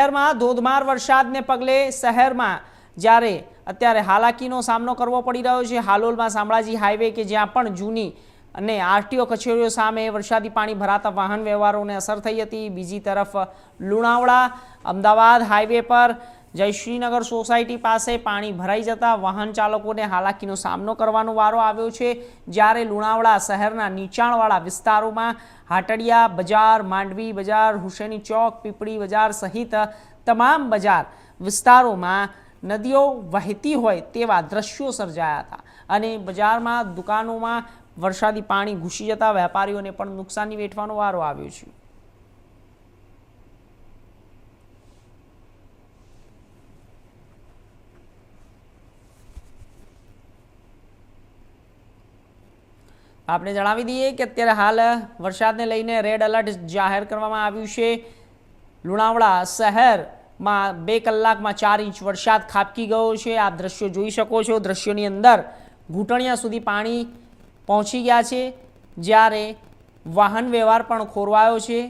શહેરમાં ધોધમાર વરસાદને પગલે શહેરમાં જ્યારે અત્યારે હાલાકીનો સામનો કરવો પડી રહ્યો છે, હાલોલમાં શામળાજી હાઈવે કે જ્યાં પણ જૂની અને આરટીઓ કચેરીઓ સામે વરસાદી પાણી ભરાતા વાહન વ્યવહારોને અસર થઈ હતી. બીજી તરફ લુણાવડા, અમદાવાદ હાઈવે પર જયશ્રીનગર સોસાયટી પાસે પાણી ભરાઈ જતા વાહન ચાલકોને હાલાકીનો સામનો કરવાનો વારો આવ્યો છે. જ્યારે લુણાવડા શહેરના નીચાણવાળા વિસ્તારોમાં હાટડિયા બજાર, માંડવી બજાર, હુસેની ચોક, પીપળી બજાર સહિત તમામ બજાર વિસ્તારોમાં નદીઓ વહેતી હોય તેવા દ્રશ્યો સર્જાયા હતા અને બજારમાં દુકાનોમાં વરસાદી પાણી ઘૂસી જતા વેપારીઓને પણ નુકસાની વેઠવાનો વારો આવ્યો છે. આપને જણાવી દઈએ કે અત્યારે હાલ વરસાદને લઈને રેડ એલર્ટ જાહેર કરવામાં આવ્યું છે. લુણાવડા શહેરમાં બે કલાકમાં ચાર ઇંચ વરસાદ ખાબકી ગયો છે. આપ દ્રશ્યો જોઈ શકો છો. દ્રશ્યોની અંદર ઘૂંટણિયા સુધી પાણી પહોંચી ગયા છે, જ્યારે વાહન વ્યવહાર પણ ખોરવાયો છે.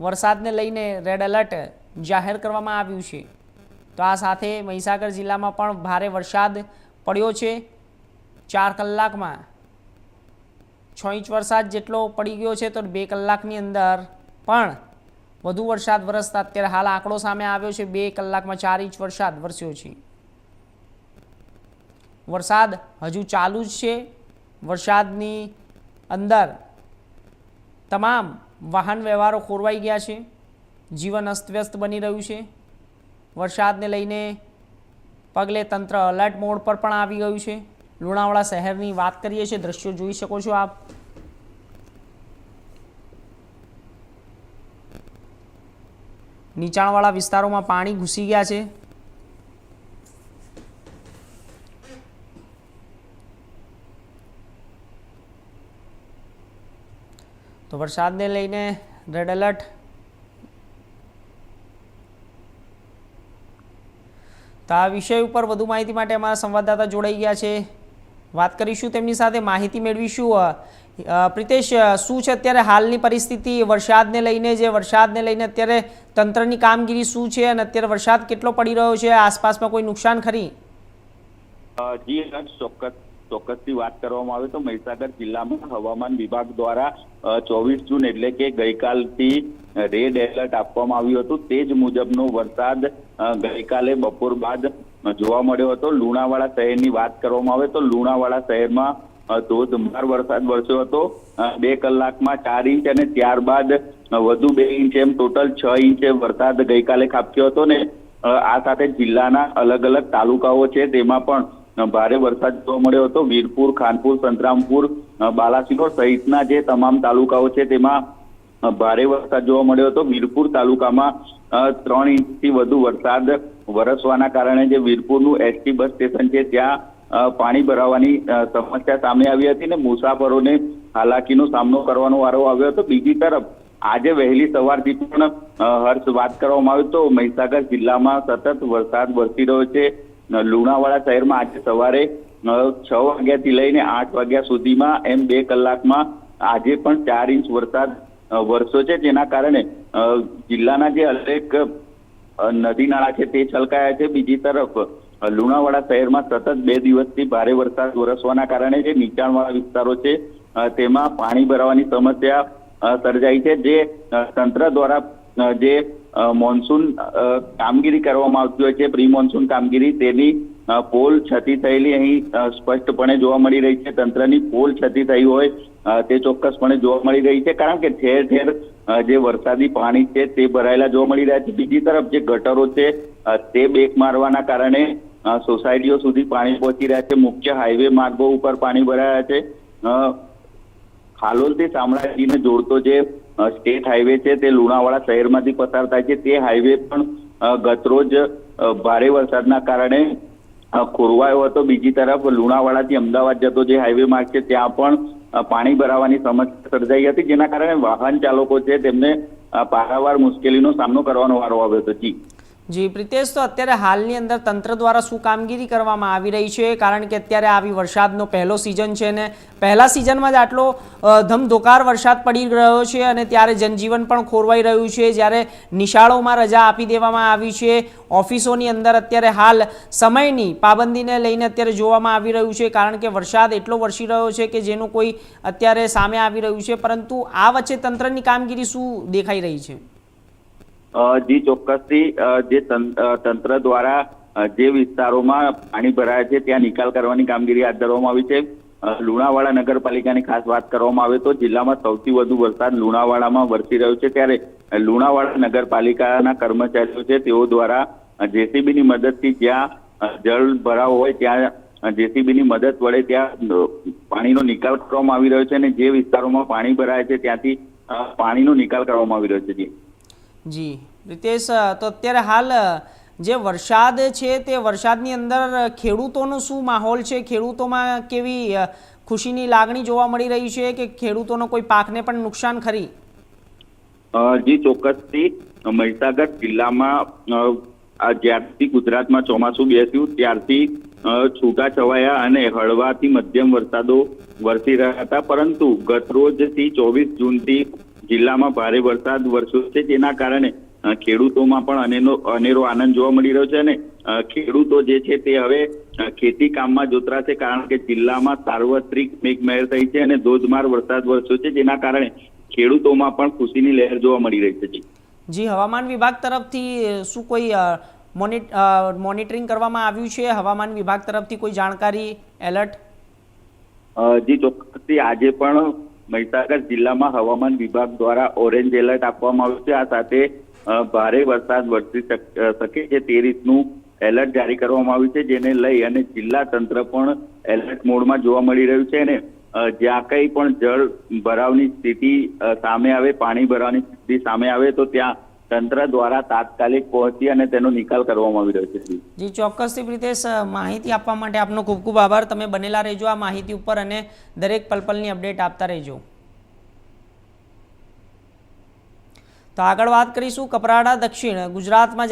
વરસાદને લઈને રેડ એલર્ટ જાહેર કરવામાં આવ્યું છે. તો આ સાથે મહીસાગર જિલ્લામાં પણ ભારે વરસાદ પડ્યો છે. ચાર કલાકમાં છ ઇંચ વરસાદ જેટલો પડી ગયો છે તો બે કલાકની અંદર. પણ વધુ વરસાદ વરસતા અત્યારે હાલ આંકડો સામે આવ્યો છે, બે કલાકમાં ચાર ઇંચ વરસાદ વરસ્યો છે. વરસાદ હજુ ચાલુ જ છે. વરસાદની અંદર તમામ વાહન વ્યવહારો ખોરવાઈ ગયા છે. જીવન અસ્તવ્યસ્ત બની રહ્યું છે. વરસાદને લઈને પગલે તંત્ર અલર્ટ મોડ પર પણ આવી ગયું છે. લુણાવાડા શહેરની વાત કરીએ છીએ, દ્રશ્યો જોઈ શકો છો આપ. નીચાણવાળા વિસ્તારોમાં પાણી ઘૂસી ગયા છે. તો વરસાદને લઈને રેડ એલર્ટ તો આ વિષય ઉપર વધુ માહિતી માટે અમારા સંવાદદાતા જોડાઈ ગયા છે. વાત કરીશું તેમની સાથે, માહિતી મેળવીશું પ્રિતેશ શું છે અત્યારે હાલની પરિસ્થિતિ? વરસાદને લઈને જે વરસાદને લઈને અત્યારે તંત્રની કામગીરી શું છે અને અત્યારે વરસાદ કેટલો પડી રહ્યો છે? આસપાસમાં કોઈ નુકસાન ખરી? જી ચોક્કસ, ચોક્કસથી વાત કરવામાં આવે તો મહીસાગર જિલ્લામાં હવામાન વિભાગ દ્વારા ચોવીસ જૂન એટલે કે ગઈકાલથી રેડ એલર્ટ આપવામાં આવ્યું હતું. તે જ મુજબનો વરસાદ ગઈકાલે બપોર બાદ જોવા મળ્યો હતો. લુણાવાડા શહેરની વાત કરવામાં આવે તો લુણાવાડા શહેરમાં ધોધમાર વરસાદ વરસ્યો હતો. બે કલાકમાં ચાર ઇંચ અને ત્યારબાદ વધુ બે ઇંચ એમ ટોટલ છ ઇંચ વરસાદ ગઈકાલે ખાબક્યો હતો ને આ સાથે જિલ્લાના અલગ અલગ તાલુકાઓ છે તેમાં પણ ભારે વરસાદ જોવા મળ્યો હતો. વીરપુર, ખાનપુર, સંતરામપુર બાલાસિનોર સહિતના જે તમામ તાલુકાઓ છે તેમાં ભારે વરસાદ જોવા મળ્યો હતો. વીરપુર તાલુકામાં ત્રણ ઇંચથી વધુ વરસાદ વરસવાના કારણે જે વીરપુરનું એસટી બસ સ્ટેશન છે, ત્યાં પાણી ભરાવાની સમસ્યા સામે આવી હતી ને મુસાફરોને હાલાકીનો સામનો કરવાનો વારો આવ્યો હતો. બીજી તરફ, આજે વહેલી સવારથી પણ હર્ષ વાત કરવામાં આવ્યો તો મહીસાગર જિલ્લામાં સતત વરસાદ વરસી રહ્યો છે. લુણાવાડા શહેરમાં આજે સવારે છ વાગ્યાથી લઈને આઠ વાગ્યા સુધીમાં એમ બે કલાકમાં આજે પણ ચાર ઇંચ વરસાદ વરસ્યો છે જેના કારણે જિલ્લાના જે અનેક નદી નાળા છે તે છલકાયા છે. બીજી તરફ લુણાવાડા શહેરમાં સતત બે દિવસથી ભારે વરસાદ વરસવાના કારણે જે નીચાણવાળા વિસ્તારો છે તેમાં પાણી ભરાવાની સમસ્યા સર્જાઈ છે. જે તંત્ર દ્વારા જે મોન્સૂન કામગીરી કરવામાં આવતી હોય છે પ્રી મોન્સૂન કામગીરી, તેની પોલ છતી થયેલી અહીં સ્પષ્ટપણે જોવા મળી રહી છે. તંત્રની પોલ છતી થઈ હોય તે ચોક્કસપણે જોવા મળી રહી છે. કારણ કે ઠેર ઠેર જે વરસાદી પાણી છે તે ભરાયેલા જોવા મળી રહ્યા છે. બીજી તરફ જે ગટરો છે તે બેક મારવાના કારણે સોસાયટીઓ સુધી પાણી પહોંચી રહ્યા છે. મુખ્ય હાઈવે માર્ગો ઉપર પાણી ભરાયા છે. અ, હાલોલથી શામળાજીને જોડતો જે સ્ટેટ હાઈવે છે તે લુણાવાડા શહેરમાંથી પસાર થાય છે. તે હાઈવે પણ ગતરોજ ભારે વરસાદના કારણે ખોરવાયો હતો. બીજી તરફ લુણાવાડાથી અમદાવાદ જતો જે હાઈવે માર્ગ છે ત્યાં પણ પાણી ભરાવાની સમસ્યા સર્જાઈ હતી, જેના કારણે વાહન ચાલકો છે તેમને પારાવાર મુશ્કેલીનો સામનો કરવાનો વારો આવ્યો હતો. જી. જી, પ્રિતેશ, તો અત્યારે હાલની અંદર તંત્ર દ્વારા શું કામગીરી કરવામાં આવી રહી છે? કારણ કે અત્યારે આવી વરસાદનો પહેલો સિઝન છે ને પહેલા સિઝનમાં જ આટલો ધમધોકાર વરસાદ પડી રહ્યો છે અને ત્યારે જનજીવન પણ ખોરવાઈ રહ્યું છે. જ્યારે નિશાળોમાં રજા આપી દેવામાં આવી છે. ઓફિસોની અંદર અત્યારે હાલ સમયની પાબંદીને લઈને અત્યારે જોવામાં આવી રહ્યું છે. કારણ કે વરસાદ એટલો વરસી રહ્યો છે કે જેનું કોઈ અત્યારે સામે આવી રહ્યું છે. પરંતુ આ વચ્ચે તંત્રની કામગીરી શું દેખાઈ રહી છે? જી ચોક્કસથી જે તંત્ર દ્વારા જે વિસ્તારોમાં પાણી ભરાયા છે, ત્યાં નિકાલ કરવાની કામગીરી હાથ ધરવામાં આવી છે. લુણાવાડા નગરપાલિકાની ખાસ વાત કરવામાં આવે તો જિલ્લામાં સૌથી વધુ વરસાદ લુણાવાડામાં વરસી રહ્યો છે ત્યારે લુણાવાડા નગરપાલિકાના કર્મચારીઓ છે તેઓ દ્વારા જેસીબીની મદદથી જ્યાં જળ ભરાવ હોય ત્યાં જેસીબીની મદદ વડે ત્યાં પાણીનો નિકાલ કરવામાં આવી રહ્યો છે અને જે વિસ્તારોમાં પાણી ભરાય છે ત્યાંથી પાણીનો નિકાલ કરવામાં આવી રહ્યો છે. જી. રીતેશ તો અત્યારે હાલ જે વરસાદ છે તે વરસાદની અંદર ખેડૂતોનો શું માહોલ છે? ખેડૂતોમાં કેવી ખુશીની લાગણી જોવા મળી રહી છે કે ખેડૂતોનો કોઈ પાકને પણ નુકસાન ખરી? જી, ચોક્કસથી. મહીસાગર જિલ્લામાં જ્યારથી ગુજરાતમાં ચોમાસું બેસ્યું, ત્યારથી છૂટા છવાયા અને હળવાથી મધ્યમ વરસાદો વરસી રહ્યા હતા. પરંતુ ગતરોજથી ચોવીસ જૂનથી જિલ્લામાં ભારે વરસાદ વરસ્યો છે. જેના કારણે ખેડૂતોમાં પણ અનેરો અનેરો આનંદ જોવા મળી રહ્યો છે અને ખેડૂતો જે છે તે હવે ખેતી કામમાં જોતરાશે કારણ કે જિલ્લામાં સાર્વત્રિક મેઘમહેર થઈ છે અને ધોધમાર વરસાદ વરસ્યો છે. જેના કારણે ખેડૂતોમાં પણ ખુશીની લહેર જોવા મળી રહી છે જી. હવામાન વિભાગ તરફથી શું કોઈ મોનિટરિંગ કરવામાં આવ્યું છે? હવામાન વિભાગ તરફથી કોઈ જાણકારી એલર્ટ? જી ચોક્કસથી આજે પણ મહીસાગર જિલ્લામાં હવામાન વિભાગ દ્વારા ઓરેન્જ એલર્ટ આપવામાં આવ્યું છે. આ સાથે ભારે વરસાદ વરસી શક- છે તે રીતનું એલર્ટ જારી કરવામાં આવ્યું છે, જેને લઈ અને જિલ્લા તંત્ર પણ એલર્ટ મોડમાં જોવા મળી રહ્યું છે અને જ્યાં કંઈ પણ જળ ભરાવની સ્થિતિ સામે આવે, પાણી ભરાવની સ્થિતિ સામે આવે, તો ત્યાં તંત્ર દ્વારા તાત્કાલિક પહોંચી અને તેનો નિકાલ કરવામાં આવી રહ્યો છે જી. ચોક્કસ રીતે માહિતી આપવા માટે આપનો ખૂબ ખૂબ આભાર તમે બનેલા રહેજો આ માહિતી ઉપર અને દરેક પલપલની અપડેટ આપતા રહેજો તો આગળ વાત કરીશું કપરાડા દક્ષિણ ગુજરાતમાં